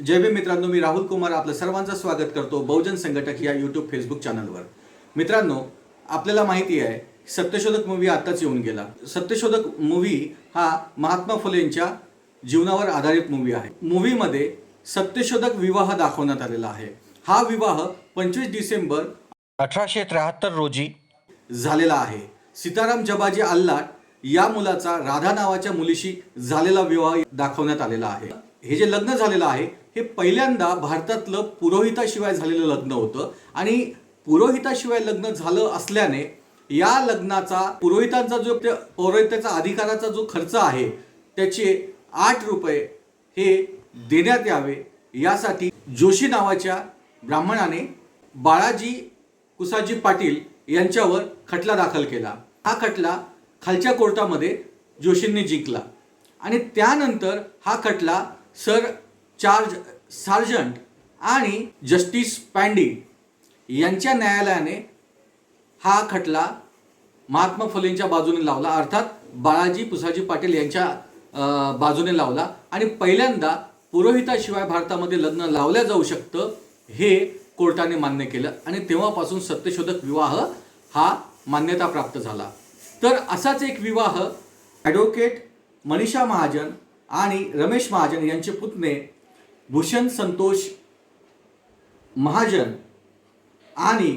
जय भीम मित्रांनो मी राहुल कुमार आपलं सर्वांचं स्वागत करतो बहुजन संघटक या यूट्यूब फेसबुक चॅनलवर मित्रांनो आपल्याला माहिती आहे सत्यशोधक मूवी आत्ताच येऊन गेला. सत्यशोधक मूवी हा महात्मा फुलेंच्या जीवनावर आधारित मूवी आहे. मूवीमध्ये सत्यशोधक विवाह दाखवण्यात आलेला आहे. हा विवाह पंचवीस डिसेंबर अठराशे त्र्याहत्तर रोजी झालेला आहे. सीताराम जबाजी अल्लाट या मुलाचा राधा नावाच्या मुलीशी झालेला विवाह दाखवण्यात आलेला आहे. हे जे लग्न झालेलं आहे हे पहिल्यांदा भारतातलं पुरोहिताशिवाय झालेलं लग्न होतं आणि पुरोहिताशिवाय लग्न झालं असल्याने या लग्नाचा पुरोहितांचा जो पौरोहित्याचा अधिकाराचा जो खर्च आहे त्याचे आठ रुपये हे देण्यात यावे यासाठी जोशी नावाच्या ब्राह्मणाने बाळाजी कुसाजी पाटील यांच्यावर खटला दाखल केला. हा खटला खालच्या कोर्टामध्ये जोशींनी जिंकला आणि त्यानंतर हा खटला सर चार्ज सार्जंट आणि जस्टिस पॅन्डी यांच्या न्यायालयाने हा खटला महात्मा फुलेंच्या बाजूने लावला. अर्थात बाळाजी पुसाजी पाटील यांच्या बाजूने लावला. आणि पहिल्यांदा पुरोहिताशिवाय भारतामध्ये लग्न लावल्या जाऊ शकतं हे कोर्टाने मान्य केलं. आणि तेव्हापासून सत्यशोधक विवाह हा मान्यता प्राप्त झाला. तर असाच एक विवाह ॲडव्होकेट मनीषा महाजन आणि रमेश महाजन यांचे पुतणे भूषण संतोष महाजन आणि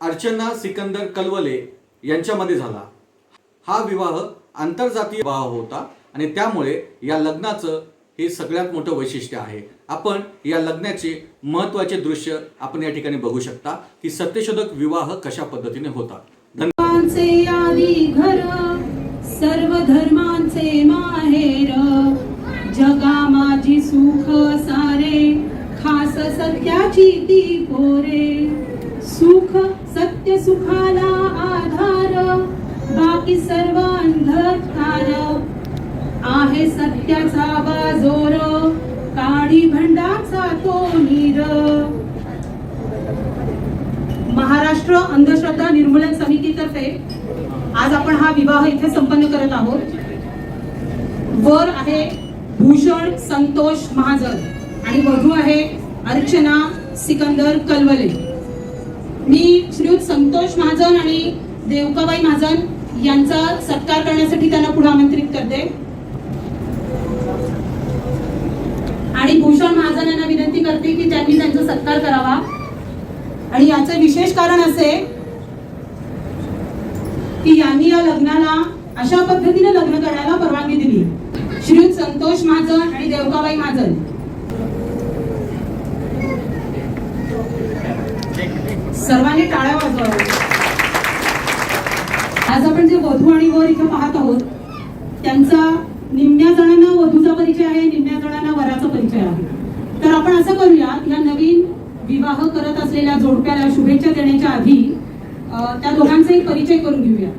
अर्चना सिकंदर कलवले यांच्यामध्ये झाला. हा विवाह आंतरजातीय विवाह होता आणि त्यामुळे या लग्नाचं हे सगळ्यात मोठं वैशिष्ट्य आहे. आपण या लग्नाचे महत्त्वाचे दृश्य आपण या ठिकाणी बघू शकता की सत्यशोधक विवाह कशा पद्धतीने होतात धन्यवाद माझी सुख सारे खास सत्याची ती पोरे. सुख सत्य सुखाला आधार बाकी सर्व अंधकार. आहे सत्याचा बाजोर काळी भंडाचा तो नीर. महाराष्ट्र अंधश्रद्धा निर्मूलन समितीतर्फे आज आपण हा विवाह इथे संपन्न करत आहोत. वर आहे भूषण संतोष महाजन. आणि वधू आहे अर्चना सिकंदर कलवले. मी श्रीयुत संतोष महाजन आणि देवकाबाई महाजन यांचा सत्कार करण्यासाठी त्यांना पुढे आमंत्रित करते. आणि भूषण महाजन यांना विनंती करते की त्यांनी त्यांचा सत्कार करावा. आणि याचे विशेष कारण असे की यांनी या लग्नाला अशा पद्धतीने लग्न करायला परवानगी दिली. श्रीयुत संतोष महाजन आणि देवकाबाई महाजन सर्वांनी टाळ्या वाजवाव्या. आज आपण जे वधू आणि वर इथं पाहत आहोत त्यांचा निम्म्या जणांना वधूचा परिचय आहे निम्म्या जणांना वराचा परिचय आहे. तर आपण असं करूया या नवीन विवाह करत असलेल्या जोडप्याला शुभेच्छा देण्याच्या आधी त्या दोघांचा एक परिचय करून घेऊया.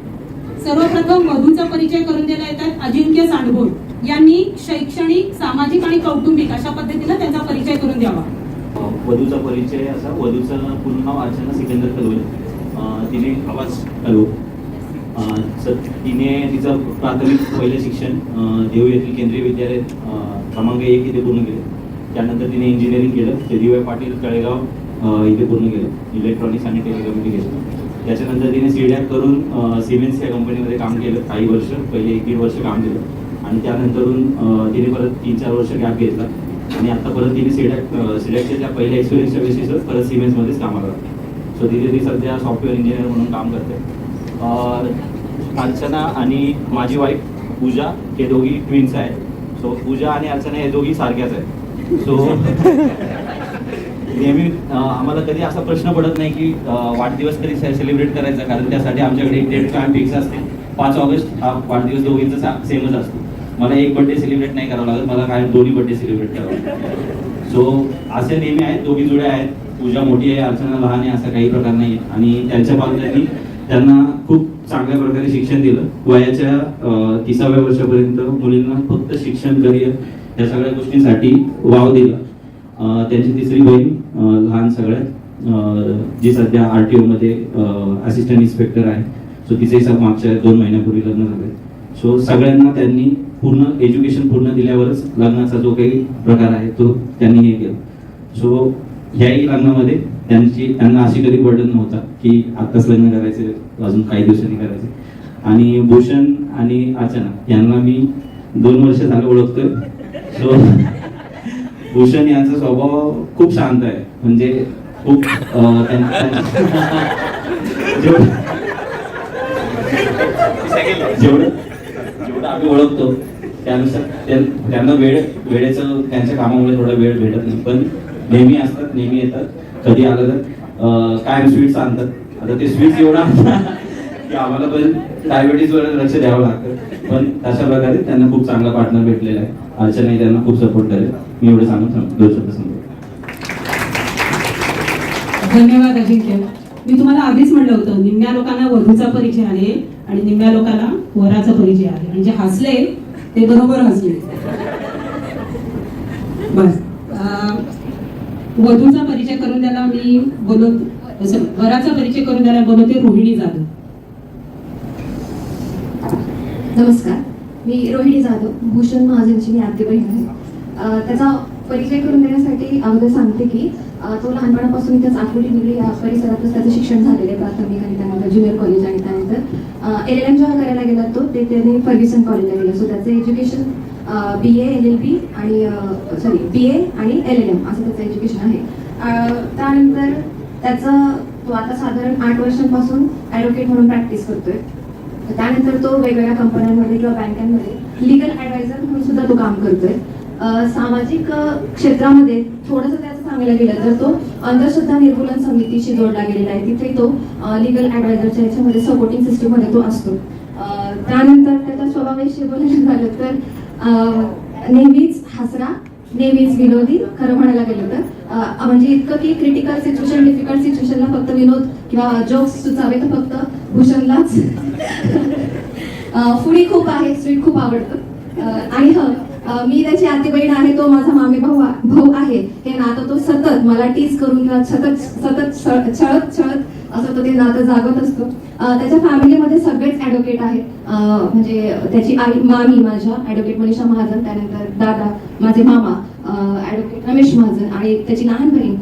सर्वप्रथम वधूचा परिचय करून देण्यात येतात अजिंक्य सांडभोळ यांनी शैक्षणिक सामाजिक आणि कौटुंबिक अशा पद्धतीने त्यांचा परिचय करून द्यावा. वधूचा परिचय असा वधूचं पूर्ण नाव अर्चना सिकंदर कलोल तिने आवाज हॅलो सर तिने तिचं प्राथमिक पहिलं शिक्षण देऊ येथील केंद्रीय विद्यालय क्रमांक एक इथे पूर्ण केलं. त्यानंतर तिने इंजिनिअरिंग केलं. ते पाटील तळेगाव इथे पूर्ण केलं. इलेक्ट्रॉनिक्स आणि टेलिकम्युनिकेशन त्याच्यानंतर तिने सीडॅक करून सिमेन्स या कंपनीमध्ये काम केलं. काही वर्ष पहिले एक दीड वर्ष काम केलं. आणि त्यानंतरून तिने परत तीन चार वर्ष गॅप घेतला. आणि आता परत तिने सिडॅक सिडॅकच्या त्या पहिल्या एक्सपिरियन्सच्या बेसिसवर परत सिमेन्समध्येच कामाला लागते सो तिथे ती सध्या सॉफ्टवेअर इंजिनियर म्हणून काम करते. अर्चना आणि माझी वाईफ पूजा हे दोघी ट्विन्स आहेत. सो पूजा आणि अर्चना हे दोघी सारख्याच आहेत. सो नेहमी आम्हाला कधी असा प्रश्न पडत नाही की वाढदिवस कधी सेलिब्रेट करायचा? कारण त्यासाठी आमच्याकडे एक डेट टाइम फिक्स असते. पाच ऑगस्ट हा वाढदिवस दोघींचा सेमच असतो. मला एक बर्थडे सेलिब्रेट नाही करावा लागत मला काय दोन्ही बर्थडे सेलिब्रेट करावं लागतात सो असे नेहमी आहेत दोघी जुड्या आहेत. पूजा मोठी आहे अर्चना लहान आहे असा काही प्रकार नाही आणि त्यांच्या पालकांनी त्यांना खूप चांगल्या प्रकारे शिक्षण दिलं. वयाच्या तिसाव्या वर्षापर्यंत मुलींना फक्त शिक्षण करिअर या सगळ्या गोष्टींसाठी वाव दिला. त्यांची तिसरी बहीण लहान सगळ्यात जी सध्या आर टी ओमध्ये असिस्टंट इन्स्पेक्टर आहे. सो तिचेही मागच्या दोन महिन्यापूर्वी लग्न झाले. सो सगळ्यांना त्यांनी पूर्ण एज्युकेशन पूर्ण दिल्यावरच लग्नाचा जो काही प्रकार आहे तो त्यांनी हे केला. सो ह्याही लग्नामध्ये त्यांची त्यांना अशी कधी बर्डन नव्हता की आत्ताच लग्न करायचे अजून काही दिवसांनी करायचे. आणि भूषण आणि अर्चना यांना मी दोन वर्ष झालं ओळखतोय. सो भूषण यांचा स्वभाव खूप शांत आहे. म्हणजे खूप जेवढं जेवढं आम्ही ओळखतो. त्यानुसार त्यांना वेळ वेळेचं त्यांच्या कामामुळे थोडा वेळ भेटत नाही. पण नेहमी असतात नेहमी येतात. कधी आलं तर कायम स्वीट्स आणतात. आता ते स्वीट्स एवढा की आम्हाला पण डायबिटीजवर लक्ष द्यावं लागतं. पण अशा प्रकारे त्यांना खूप चांगला पार्टनर भेटलेला आहे. अर्चनाही त्यांना खूप सपोर्ट करेल. मी एवढं सांगून दोन शब्द सांगतो धन्यवाद अजिंक्य. मी तुम्हाला आधीच म्हणलं होतं निम्म्या लोकांना वधूचा परिचय आहे आणि निम्म्या लोकांना वराचा परिचय आहे. म्हणजे हसले ते बरोबर हसले. बस. वधूचा परिचय करून द्यायला मी बोलत वराचा परिचय करून द्यायला बोलवते रोहिणी जाधव. नमस्कार. मी रोहिणी जाधव भूषण महाजनची मी आद्य बहीण आहे त्याचा परिचय करून देण्यासाठी अगोदर सांगते की तो लहानपणापासून इथं आठवडी निगडी या परिसरातच त्याचं शिक्षण झालेलं आहे. प्राथमिक आणि त्यानंतर ज्युनियर कॉलेज आणि त्यानंतर एल एल एम जेव्हा करायला गेला तो ते त्याने फर्ग्युसन कॉलेजला गेला. सो त्याचं education B A L L B आणि सॉरी बी ए आणि एल एल एम असं त्याचं एज्युकेशन आहे. त्यानंतर त्याचं तो आता साधारण आठ वर्षांपासून ॲडव्होकेट म्हणून प्रॅक्टिस करतोय. त्यानंतर तो वेगवेगळ्या कंपन्यांमध्ये किंवा बँकांमध्ये लिगल ॲडवायझर म्हणून सुद्धा तो काम करतोय. सामाजिक क्षेत्रामध्ये थोडंसं त्याचं सांगायला गेलं तर तो अंधश्रद्धा निर्मूलन समितीशी जोडला गेलेला आहे. तिथे तो लिगल ॲडवायझरच्या याच्यामध्ये सपोर्टिंग सिस्टीममध्ये तो असतो. त्यानंतर त्याच्या स्वभावाविषयी बोलायला झालं तर नेहमीच हसरा नेहमीच विनोदी खरं म्हणायला गेलं तर. म्हणजे इतकं की क्रिटिकल सिच्युएशन डिफिकल्ट सिच्युएशनला फक्त विनोद किंवा जोक्स सुचावे तर फक्त भूषणलाच. फुडी खूप आहे स्वीट खूप आवडतं. आणि ह मी त्याची आती बहीण आहे तो माझा मामी भाऊ भाऊ आहे. हे नातं तो सतत मला टीच करून किंवा सतत सतत छळत छळत असं तो ते नातं जागत असतो. त्याच्या फॅमिलीमध्ये सगळेच ॲडव्होकेट आहेत. म्हणजे त्याची आई मामी माझ्या ॲडव्होकेट मनीषा महाजन त्यानंतर दादा माझे मामा ॲडव्होकेट रमेश महाजन आणि त्याची लहान बहीण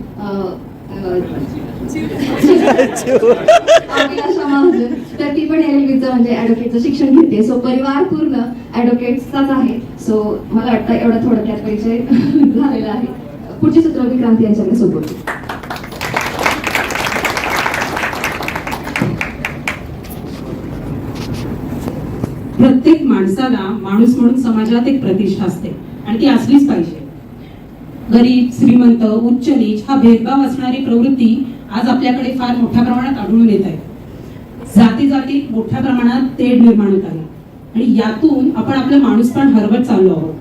तर ती पण एलबीचं म्हणजे ऍडव्होकेटचं शिक्षण घेते सो परिवार पूर्ण ऍडव्होकेटचाच आहे सो मला वाटतं एवढा थोडक्यात परिचय झालेला आहे पुढची सूत्र विक्रांती यांच्याकडे सोबत प्रत्येक माणसाला माणूस म्हणून समाजात एक प्रतिष्ठा असते आणि ती असलीच पाहिजे. गरीब श्रीमंत उच्च नीच हा भेदभाव असणारी प्रवृत्ती आज आपल्याकडे फार मोठ्या प्रमाणात आढळून येत आहे जाती जाती मोठ्या प्रमाणात तेढ निर्माण होत आहे. आणि यातून आपण आपलं माणूसपण हरवत चाललो आहोत.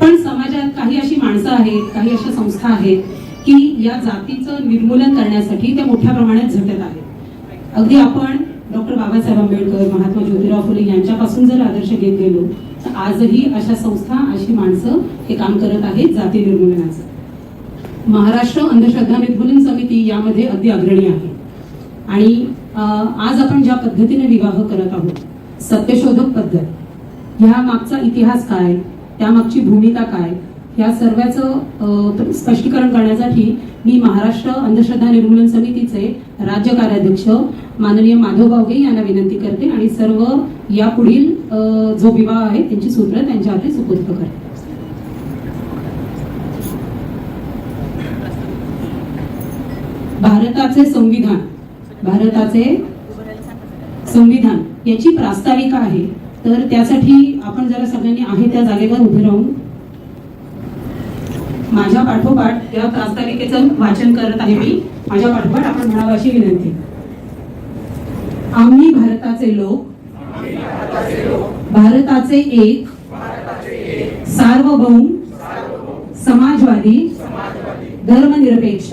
पण समाजात काही अशी माणसं आहेत काही अशा संस्था आहेत की या जातीचं निर्मूलन करण्यासाठी त्या मोठ्या प्रमाणात झटत आहेत. अगदी आपण डॉक्टर बाबासाहेब आंबेडकर महात्मा ज्योतिराव फुले यांच्यापासून जर आदर्श घेत गेलो तर आजही अशा संस्था अशी माणसं हे काम करत आहेत जाती निर्मूलनाचं. महाराष्ट्र अंधश्रद्धा निर्मूलन समिती यामध्ये अगदी अग्रणी आहे. आणि आज आपण ज्या पद्धतीने विवाह करत आहोत सत्यशोधक पद्धत ह्या मागचा इतिहास काय त्यामागची भूमिका काय या सर्वांचं स्पष्टीकरण करण्यासाठी मी महाराष्ट्र अंधश्रद्धा निर्मूलन समितीचे राज्य कार्याध्यक्ष माननीय माधव बावगे यांना विनंती करते आणि सर्व यापुढील जो विवाह आहे त्यांची सूत्र त्यांच्या हाती सुपूर्द करते. भारताचे संविधान भारताचे संविधान याची प्रास्ताविका आहे. तर त्यासाठी आपण जरा सगळ्यांनी आहे त्या जागेवर उभे राहून माझ्या पाठोपाठ या प्रास्ताविकेचं वाचन करत आहे मी. माझ्या पाठोपाठ आपण म्हणावं अशी विनंती. आम्ही भारताचे लोक भारताचे एक सार्वभौम समाजवादी धर्मनिरपेक्ष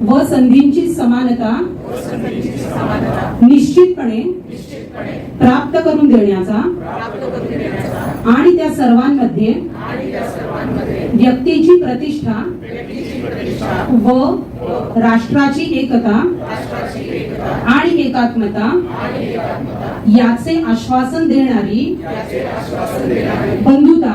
व संधींची समानता निश्चितपणे प्राप्त करून देण्याचा आणि त्या सर्वांमध्ये व्यक्तीची प्रतिष्ठा व राष्ट्राची एकता आणि एकात्मता याचे आश्वासन देणारी बंधुता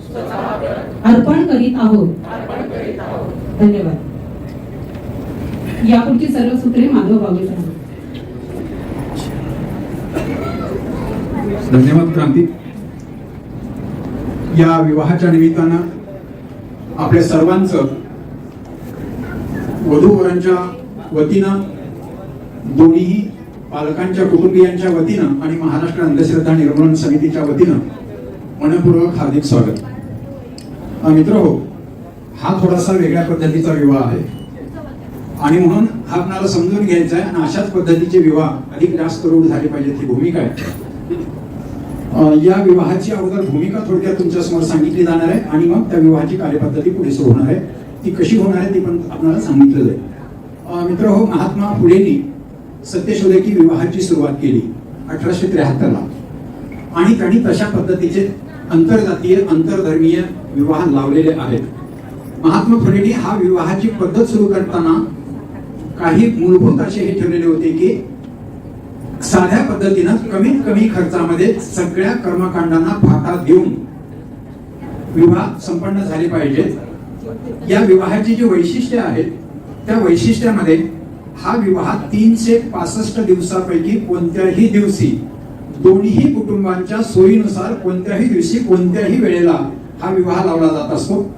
अर्पण करीत आहोत. धन्यवाद. यापुढची सर्व सूत्रे माधव सर धन्यवाद क्रांती. या विवाहाच्या निमित्तानं आपल्या सर्वांचं वधूवरांच्या वतीनं दोन्ही पालकांच्या कुटुंबियांच्या वतीनं आणि महाराष्ट्र अंधश्रद्धा निर्मूलन समितीच्या वतीनं मनपूर्वक हार्दिक स्वागत. मित्र हो हा थोडासा वेगळ्या पद्धतीचा विवाह आहे. आणि म्हणून हा आपणाला समजून घ्यायचा आहे आणि अशाच पद्धतीचे विवाह अधिक जास्त रूढ झाले पाहिजेत ही भूमिका आहे. या विवाहाची अगोदर भूमिका थोडक्यात तुमच्यासमोर सांगितली जाणार आहे आणि मग त्या विवाहाची कार्यपद्धती पुढे सुरू होणार आहे. ती कशी होणार आहे ती पण आपल्याला सांगितलं जाईल मित्र हो महात्मा फुलेंनी सत्यशोधकी विवाहाची सुरुवात केली अठराशे त्र्याहत्तरला. आणि त्यांनी तशा पद्धतीचे आंतरजातीय आंतरधर्मीय विवाह लावलेले आहेत. महात्मा फुलेंनी हा विवाहाची पद्धत सुरू करताना काही मूलभूत असे हे ठेवलेले होते की साध्या पद्धतीनं कमीत कमी खर्चामध्ये सगळ्या कर्मकांडांना फाटा देऊन विवाह संपन्न झाले पाहिजेत. या विवाहाची जी वैशिष्ट्य आहेत त्या वैशिष्ट्यामध्ये हा विवाह तीनशे पासष्ट दिवसापैकी कोणत्याही दिवशी दोन्ही कुटुंबांच्या सोयीनुसार कोणत्याही दिवशी कोणत्याही वेळेला हा विवाह लावला जात असतो.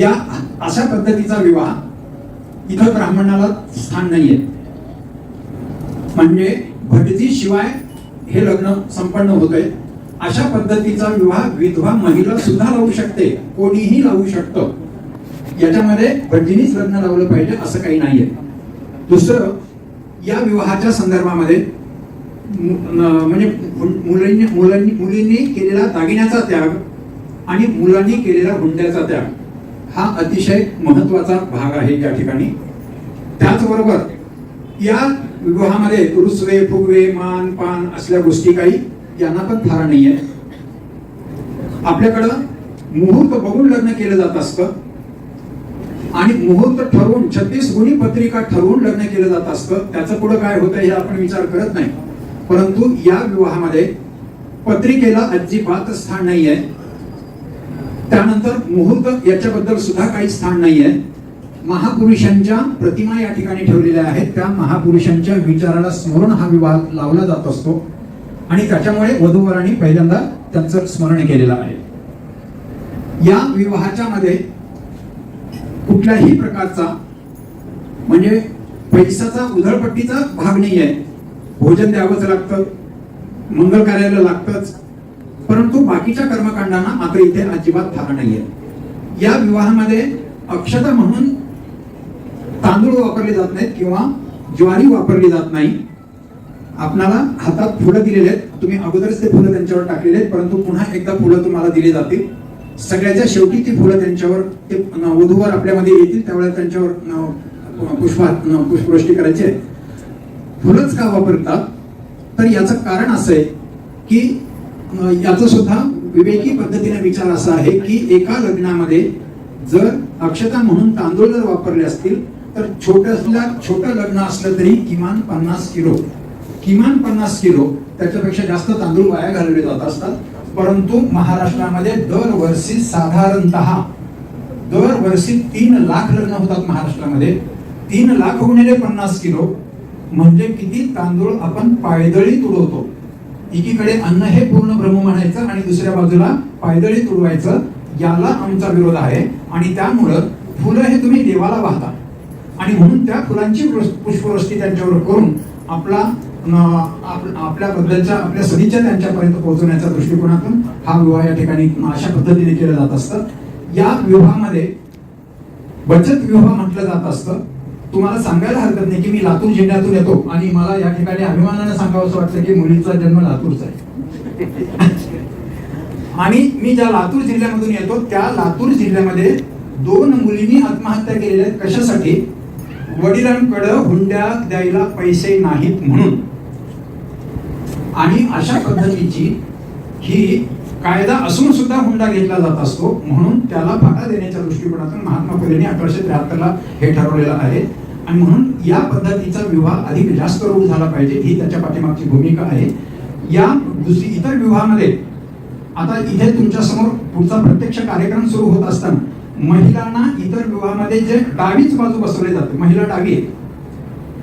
या अशा पद्धतीचा विवाह इथं ब्राह्मणाला स्थान नाहीये. म्हणजे भटजी शिवाय हे लग्न संपन्न होतंय. अशा पद्धतीचा विवाह विधवा महिला सुद्धा लावू शकते. कोणीही लावू शकतं. याच्यामध्ये भटजीनीच लग्न लावलं पाहिजे असं काही नाहीये. दुसरं या विवाहाच्या संदर्भामध्ये म्हणजे मुलींनी मुलांनी मुलींनी केलेला दागिन्याचा त्याग आणि मुलांनी केलेला हुंड्याचा त्याग हा अतिशय महत्त्वाचा भाग आहे या ठिकाणी. त्याचबरोबर या विवाहामध्ये रुसवे फुगवे मान पान असल्या गोष्टी काही यांना पण थारा नाहीये. आपल्याकडं मुहूर्त बघून लग्न केलं जात असतं आणि मुहूर्त ठरवून छत्तीस गुणी पत्रिका ठरवून लग्न केलं जात असतं. त्याचं पुढं काय होतं हे आपण विचार करत नाही. परंतु या विवाहामध्ये पत्रिकेला अजिबात स्थान नाहीये. त्यानंतर मुहूर्त याच्याबद्दल सुद्धा काही स्थान नाहीये. महापुरुषांच्या प्रतिमा या ठिकाणी ठेवलेल्या आहेत. त्या महापुरुषांच्या विचाराला स्मरण हा विवाह लावला जात असतो. आणि त्याच्यामुळे वधूवरांनी पहिल्यांदा त्यांचं स्मरण केलेलं आहे. या विवाहाच्या मध्ये कुठल्याही प्रकारचा म्हणजे पैशाचा उधळपट्टीचा भाग नाही आहे भोजन द्यावंच लागतं मंगल कार्याला लागतंच. परंतु बाकीच्या कर्मकांडांना मात्र इथे अजिबात थारा नाहीये. या विवाहामध्ये अक्षता म्हणून तांदूळ वापरले जात नाहीत किंवा ज्वारी वापरली जात नाही. आपणाला हातात फुलं दिलेले आहेत. तुम्ही अगोदरच ते फुलं त्यांच्यावर टाकलेले आहेत परंतु पुन्हा एकदा फुलं तुम्हाला दिली जातील. सगळ्याच्या शेवटी ती फुलं त्यांच्यावर ते वधूवर आपल्यामध्ये येतील त्यावेळेला त्यांच्यावर न- पुष्पा पुष्पवृष्टी करायची आहे. फुलंच का वापरतात? तर याचं कारण असं आहे की याचा सुद्धा विवेकी पद्धतीने विचार असा आहे की एका लग्नामध्ये जर अक्षता म्हणून तांदूळ जर वापरले असतील तर छोट्या छोटं लग्न असलं तरी किमान पन्नास किलो. किमान पन्नास किलो त्याच्यापेक्षा जास्त तांदूळ वाया घालवले जात असतात. परंतु महाराष्ट्रामध्ये दरवर्षी साधारणतः दरवर्षी तीन लाख लग्न होतात महाराष्ट्रामध्ये. तीन लाख गुणिले पन्नास किलो. म्हणजे किती तांदूळ आपण पायदळी तुडवतो? एकीकडे अन्न हे पूर्ण ब्रह्म म्हणायचं आणि दुसऱ्या बाजूला पायदळी तुडवायचं याला आमचा विरोध आहे. आणि त्यामुळं फुलं हे तुम्ही देवाला वाहता. आणि म्हणून त्या फुलांची पुष्पवृष्टी त्यांच्यावर करून आपला आपल्याबद्दलच्या आपल्या सदीच्या त्यांच्यापर्यंत पोहोचवण्याच्या दृष्टिकोनातून हा विवाह या ठिकाणी अशा पद्धतीने केला जात असतं. या विवाहामध्ये बचत विवाह म्हटलं जात असतं. तुम्हाला सांगायला हरकत नाही की मी लातूर जिल्ह्यातून येतो आणि मला या ठिकाणी अभिमानानं सांगावं असं वाटतं की मुलीचा जन्म लातूरचा आहे. आणि मी ज्या लातूर जिल्ह्यामधून येतो त्या लातूर जिल्ह्यामध्ये दोन मुलींनी आत्महत्या केलेल्या आहेत. कशासाठी? वडिलांकडं हुंड्या द्यायला पैसे नाहीत म्हणून. आणि अशा पद्धतीची ही कायदा असून सुद्धा हुंडा घेतला जात असतो म्हणून त्याला फाटा देण्याच्या दृष्टिकोनातून महात्मा फुलेंनी अठराशे त्र्याहत्तरला हे ठरवलेलं आहे. आणि म्हणून या पद्धतीचा विवाह अधिक जास्त रूढ झाला पाहिजे ही त्याच्या पाठीमागची भूमिका आहे. या दुसरी इतर विवाहामध्ये आता इथे तुमच्यासमोर पुढचा प्रत्यक्ष कार्यक्रम सुरू होत असताना महिलांना इतर विवाहामध्ये जे डावीच बाजू बसवले जाते महिला डावी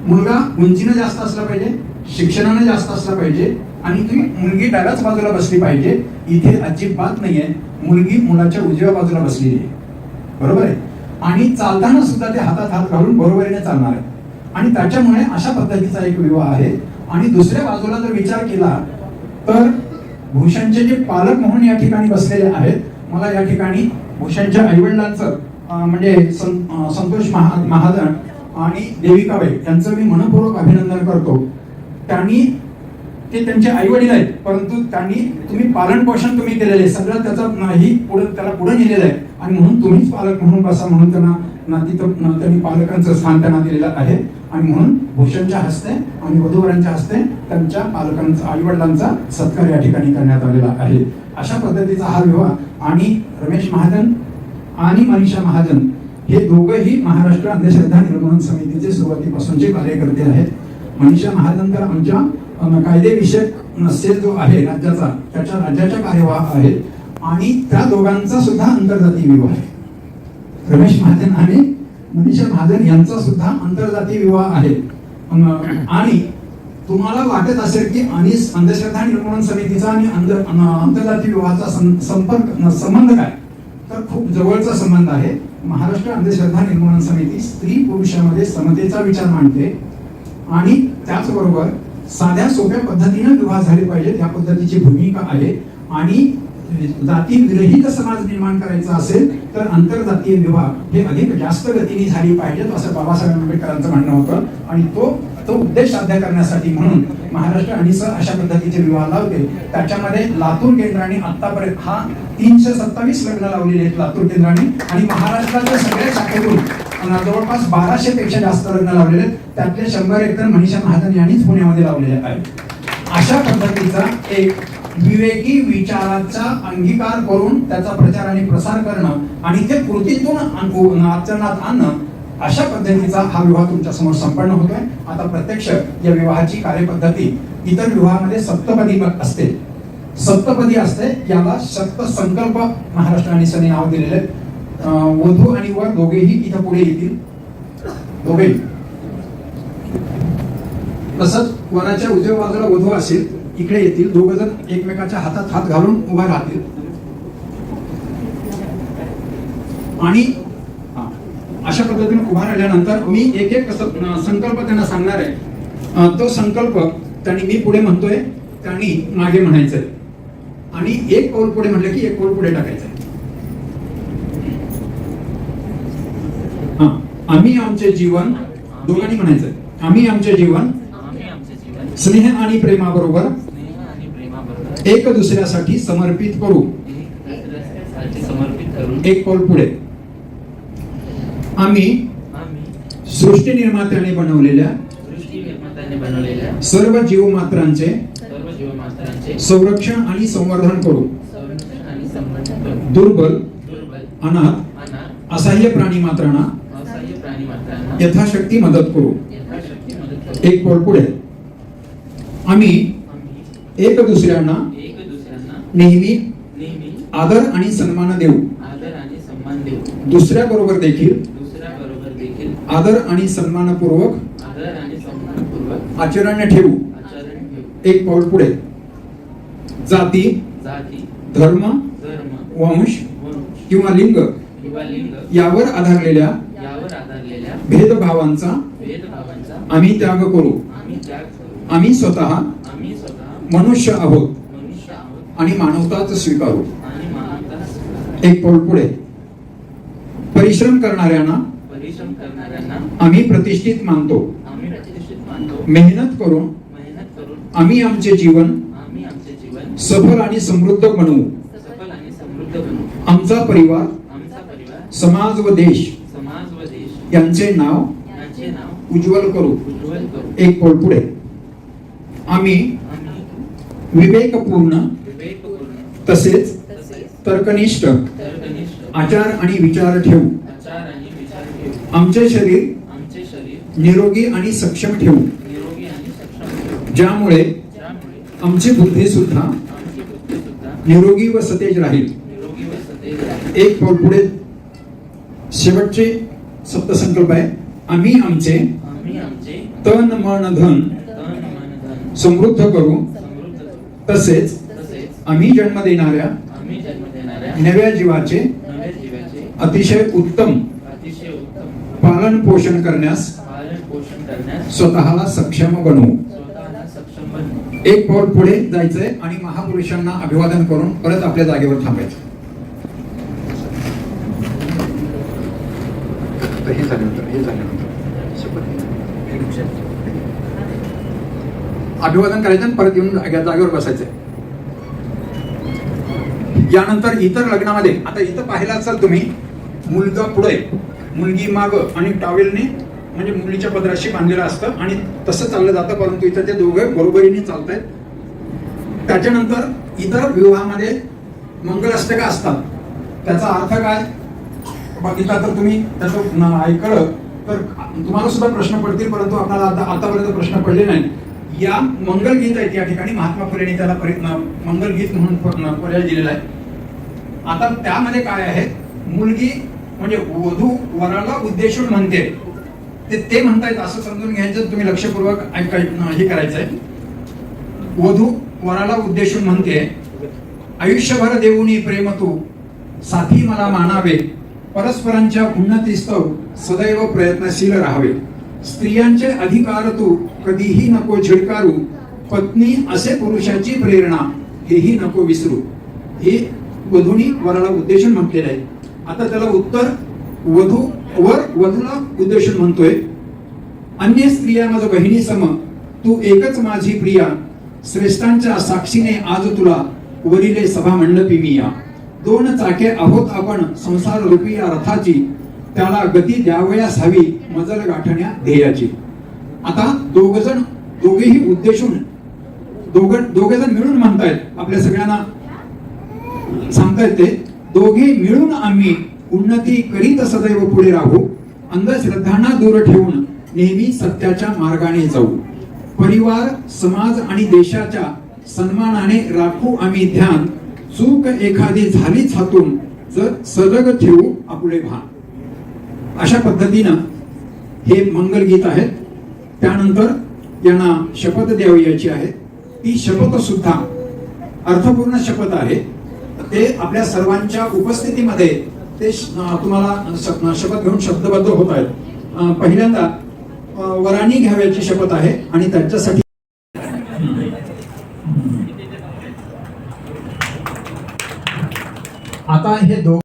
मुलगा उंचीनं जास्त असला पाहिजे शिक्षणानं जास्त असला पाहिजे आणि ती मुलगी डाव्याच बाजूला बसली पाहिजे इथे अजिबात नाहीये. मुलगी मुलाच्या उजव्या बाजूला बसलेली आहे. बरोबर आहे? आणि चालताना सुद्धा ते हातात हात घालून बरोबरीने चालणार आहे आणि त्याच्यामुळे अशा पद्धतीचा एक विवाह आहे. आणि दुसऱ्या बाजूला जर विचार केला तर भूषणचे जे पालक म्हणून या ठिकाणी बसलेले आहेत मला या ठिकाणी भूषणच्या आईवडिलांचं म्हणजे सं- संतोष महा महाजन आणि देविकाबाई यांचं मी मनपूर्वक अभिनंदन करतो. त्यांनी ते त्यांचे आई वडील आहेत. परंतु त्यांनी तुम्ही पालन पोषण तुम्ही केलेले आहे. सगळं त्याचं नाही पुढे त्याला पुढे नेलेलं आहे. आणि म्हणून तुम्हीच पालक म्हणून बसा म्हणून त्यांना नाती त्यांनी पालकांचं स्थान त्यांना दिलेलं आहे. आणि म्हणून भूषणच्या हस्ते आणि वधूवरांच्या हस्ते त्यांच्या पालकांचा आई वडिलांचा सत्कार या ठिकाणी करण्यात आलेला आहे. अशा पद्धतीचा हा विवाह आणि रमेश महाजन आणि मनीषा महाजन हे दोघंही महाराष्ट्र अंधश्रद्धा निर्मूलन समितीचे सुरुवातीपासूनचे कार्यकर्ते आहेत. मनीषा महाजन तर आमच्या कायदेविषयक नसेल जो आहे राज्याचा त्याच्या राज्याच्या कार्यवाह आहेत आणि त्या दोघांचा सुद्धा आंतरजातीय विवाह आहे. रमेश महाजन आणि मनीषा महाजन यांचा सुद्धा आंतरजातीय विवाह आहे. आणि तुम्हाला वाटत असेल की आणि अंधश्रद्धा निर्मूलन समितीचा आणि अंध- आंतरजातीय विवाहाचा संपर्क संबंध काय? तर खूप जवळचा संबंध आहे. महाराष्ट्र अंधश्रद्धा निर्मूलन समिती स्त्री पुरुषामध्ये समतेचा विचार मांडते आणि त्याचबरोबर साध्या सोप्या पद्धतीनं विवाह झाले पाहिजेत. या पद्धतीची भूमिका आहे. आणि जाती विरहित समाज निर्माण करायचा असेल तर आंतरजातीय विवाह हे अधिक जास्त गतीने झाली पाहिजेत असं बाबासाहेब आंबेडकरांचं म्हणणं होतं. आणि तो तो उद्देश साध्य करण्यासाठी म्हणून महाराष्ट्र आणि सर अशा पद्धतीचे विवाह लावते त्याच्यामध्ये लातूर केंद्राने आतापर्यंत हा तीनशे सत्तावीस लग्न लावलेले आहेत लातूर केंद्राने. आणि महाराष्ट्राच्या सगळ्या शाखेतून जवळपास बाराशे पेक्षा जास्त लग्न लावलेले आहेत. त्यातले शंभर एक तर मनीषा महाजन यांनीच पुण्यामध्ये लावलेले आहेत. अशा पद्धतीचा एक विवेकी विचाराचा अंगीकार करून त्याचा प्रचार आणि प्रसार करणं आणि ते कृतीतून आचरणात आणणं अशा पद्धतीचा हा विवाह तुमच्यासमोर संपन्न होतोय. आता प्रत्यक्ष या विवाहाची कार्यपद्धती इतर विवाहामध्ये सप्तपदी असते. सप्तपदी असते याला सप्त संकल्प महाराष्ट्र आणि सनी नाव दिलेले आहेत. वधू आणि वर दोघेही इथं पुढे येतील. दोघेही तसंच वराच्या उजव्या बाजूला वधू असेल इकडे येतील. दोघ जण एकमेकाच्या हातात हात घालून उभा राहतील. आणि अशा पद्धतीने उभा राहिल्यानंतर मी एक एक कसं संकल्प त्यांना सांगणार आहे. तो संकल्प त्यांनी मी पुढे म्हणतोय त्यांनी मागे म्हणायचंय. आणि एक पाऊल पुढे म्हटलं की एक पाऊल पुढे टाकायचंय हा आम्ही आमचे जीवन दोघांनी म्हणायचं आम्ही आमचे जीवन स्नेह आणि प्रेमाबरोबर एक दुसऱ्यासाठी समर्पित करू. एक पाऊल पुढे. आम्ही सृष्टी निर्मात्याने बनवलेल्या सर्व जीवमात्रांचे मात्रांचे संरक्षण आणि संवर्धन करू. दुर्बल अनाथ असह्य प्राणी मात्रांना यथाशक्ती मदत करू. एक पाऊल पुढे. आम्ही एक दुसऱ्यांना नेहमी आदर आणि सन्मान देऊ. दुसऱ्या बरोबर देखील आदर आणि सन्मानपूर्वक आचरण ठेवू. एक पाऊल पुढे. जाती धर्म वंश किंवा लिंग यावर आधारलेल्या भेदभावांचा आम्ही त्याग करू. आम्ही स्वतः मनुष्य आहोत. आणि मानवताच स्वीकारू. एक पाऊल पुढे. परिश्रम करणाऱ्यांना आम्ही प्रतिष्ठित मानतो. मेहनत करून आम्ही आमचे जीवन सफल आणि समृद्ध बनवू. आमचा परिवार आमचा परिवार समाज व देश समाज व देश यांचे नाव उज्ज्वल करू. एक पाऊल पुढे. आम्ही विवेकपूर्ण तसेच तर्कनिष्ठ आचार आणि विचार ठेवू. आमचे शरीर निरोगी आणि सक्षम ठेवू. ज्यामुळे आमची बुद्धी सुद्धा निरोगी व सतेज राहील. निरोगी व सतेज राहील. एक पाऊल पुढे. शेवटचे सप्तसंकल्प आहे आम्ही आमचे आम्ही आमचे तन मन धन समृद्ध करू. तसेच आम्ही जन्म देणाऱ्या नव्या जीवाचे अतिशय उत्तम पालन पोषण करण्यास स्वतःला सक्षम बनवू. एक पाऊल पुढे जायचंय आणि महापुरुषांना अभिवादन करून परत आपल्या जागेवर थांबायचं. हे झाल्यानंतर हे झाल्यानंतर. अभिवादन करायचं आणि परत येऊन जागे- जागेवर बसायचंय. यानंतर इतर लग्नामध्ये आता इथं पाहिला असाल तुम्ही मुलगा पुढे मुलगी माग आणि टावेलने म्हणजे मुलीच्या पदराशी बांधलेलं असतं आणि तसं चाललं जातं परंतु इथं ते दोघे बरोबरीने चालत आहेत त्याच्यानंतर इतर विवाहामध्ये मंगलाष्टका असतात. त्याचा अर्थ काय? बघितला तर तुम्ही त्याचं ऐकलं तर तुम्हाला सुद्धा प्रश्न पडतील परंतु आपल्याला आता आतापर्यंत प्रश्न पडले नाही या मंगलगीत आहेत या ठिकाणी महात्मा फुलेने त्याला परि- न- मंगलगीत म्हणून पर्याय दिलेला आहे. आता त्यामध्ये काय आहे? मुलगी म्हणजे वधू वराला उद्देशून म्हणते. ते ते म्हणतायत असं समजून घ्यायचं तुम्ही लक्षपूर्वक ऐकाय हे करायचंय. वधू वराला उद्देशून म्हणते आयुष्यभर देऊनी प्रेम तू साथी मला मानावे परस्परांच्या उन्नतीस्तव सदैव प्रयत्नशील राहावे. स्त्रियांचे अधिकार तू कधीही नको झिडकारू पत्नी असे पुरुषाची प्रेरणा हेही नको विसरू. हे वधूनी वराला उद्देशून म्हटलेलं आहे. आता त्याला उत्तर वधू वर वधूला उद्देशून म्हणतोय. अन्य स्त्रिया माझ बहिणी सम तू एकच माझी प्रिया. श्रेष्ठांच्या साक्षीने आज तुला वरिले सभा मंडपी मी या. दोन चाके आहोत आपण संसार रूपी या रथाची. त्याला गती द्यावयास हवी मजल गाठण्या ध्येयाची. आता दोघ जण दोघेही उद्देशून दोघ दोघे जण मिळून म्हणतायत आपल्या सगळ्यांना. सांगतायत ते दोघे मिळून आम्ही उन्नती करीत सदैव पुढे राहू. अंधश्रद्धांना दूर ठेवून नेहमी सत्याच्या मार्गाने जाऊ. परिवार समाज आणि देशाच्या सन्मानाने राखू आम्ही ध्यान. चूक एखादी झालीच हातून जर सजग ठेवू आपले भान. अशा पद्धतीनं हे मंगलगीत आहेत. त्यानंतर यांना शपथ द्यावी याची आहे. ती शपथ सुद्धा अर्थपूर्ण शपथ आहे. ते आपल्या सर्वांच्या उपस्थितीमध्ये ते तुम्हाला शपथ घेऊन शब्दबद्ध होत आहेत. पहिल्यांदा वराणी वरानी घ्याव्याची शपथ आहे आणि त्यांच्यासाठी आता हे दोघ